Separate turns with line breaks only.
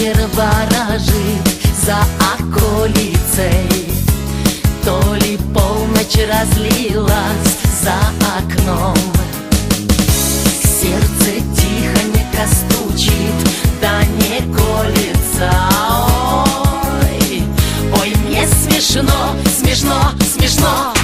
Вечер ворожит за околицей То ли полночь разлилась за окном. Сердце тихонько стучит, да не колется. Ой, ой, мне смешно, смешно, смешно